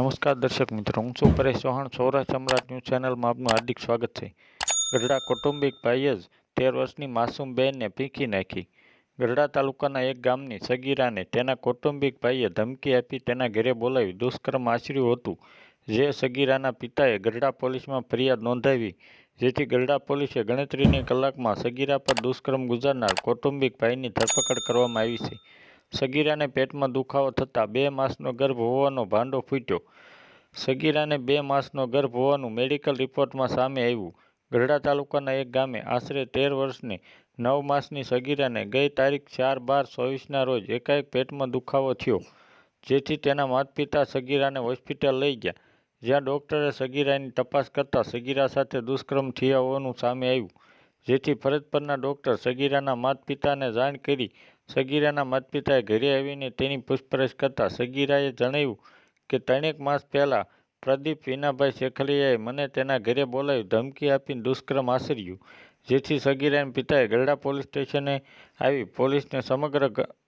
નમસ્કાર દર્શક મિત્રો, હું છું પરેશ ચૌહાણ, સૌરાષ્ટ્ર સમ્રાટ ન્યૂઝ ચેનલમાં આપનું હાર્દિક સ્વાગત છે. ગઢડા કૌટુંબિક ભાઈએ જ તેર વર્ષની માસૂમ બહેનને પીંખી નાખી. ગઢડા તાલુકાના એક ગામની સગીરાને તેના કૌટુંબિક ભાઈએ ધમકી આપી, તેના ઘરે બોલાવી દુષ્કર્મ આચર્યું હતું. જે સગીરાના પિતાએ ગઢડા પોલીસમાં ફરિયાદ નોંધાવી, જેથી ગઢડા પોલીસે ગણતરીની કલાકમાં સગીરા પર દુષ્કર્મ ગુજારનાર કૌટુંબિક ભાઈની ધરપકડ કરવામાં આવી છે. સગીરાને પેટમાં દુખાવો થતાં બે માસનો ગર્ભ હોવાનો ભાંડો ફૂટ્યો. સગીરાને બે માસનો ગર્ભ હોવાનું મેડિકલ રિપોર્ટમાં સામે આવ્યું. ગઢડા તાલુકાના એક ગામે આશરે તેર વર્ષની નવ માસની સગીરાને ગઈ તારીખ ચાર બાર ચોવીસના રોજ એકાએક પેટમાં દુખાવો થયો, જેથી તેના માતપિતા સગીરાને હોસ્પિટલ લઈ ગયા. જ્યાં ડોક્ટરે સગીરાની તપાસ કરતાં સગીરા સાથે દુષ્કર્મ થયા હોવાનું સામે આવ્યું. જેથી ફરજ પરના ડોક્ટર સગીરાના માતપિતાને જાણ કરી સગીરાના માતપિતાએ ઘરે આવીને તેની પૂછપરછ કરતાં સગીરાએ જણાવ્યું કે ત્રણેક માસ પહેલાં પ્રદીપ વિનાભાઈ શેખલિયાએ મને તેના ઘરે બોલાવી ધમકી આપીને દુષ્કર્મ આચર્યું, જેથી સગીરાના પિતાએ ગરડા પોલીસ સ્ટેશને આવી પોલીસને સમગ્ર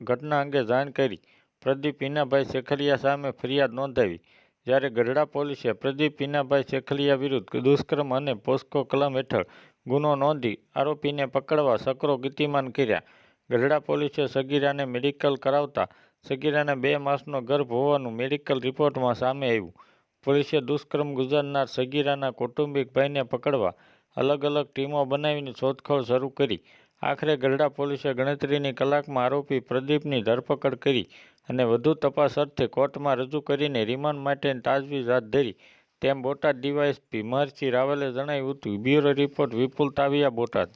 ઘટના અંગે જાણ કરી પ્રદીપ વિનાભાઈ શેખલિયા સામે ફરિયાદ નોંધાવી. જ્યારે ગઢડા પોલીસે પ્રદીપ વિનાભાઈ શેખલિયા વિરુદ્ધ દુષ્કર્મ અને પોસ્કો કલમ હેઠળ ગુનો નોંધી આરોપીને પકડવા સકરો ગતિમાન કર્યા. ગઢડા પોલીસે સગીરાને મેડિકલ કરાવતા સગીરાને બે માસનો ગર્ભ હોવાનું મેડિકલ રિપોર્ટમાં સામે આવ્યું. પોલીસે દુષ્કર્મ ગુજારનાર સગીરાના કૌટુંબિક ભાઈને પકડવા અલગ અલગ ટીમો બનાવીને શોધખોળ શરૂ કરી. આખરે ગઢડા પોલીસે ગણતરીની કલાકમાં આરોપી પ્રદીપની ધરપકડ કરી અને વધુ તપાસ અર્થે કોર્ટમાં રજૂ કરીને રિમાન્ડ માટે તાજવીજ હાથ ધરી. તેમ બોટાદ ડીવાયએસપી મહર્ષિ રાવલે જણાવ્યું હતું. Bureau report Vipul Taviya Botad.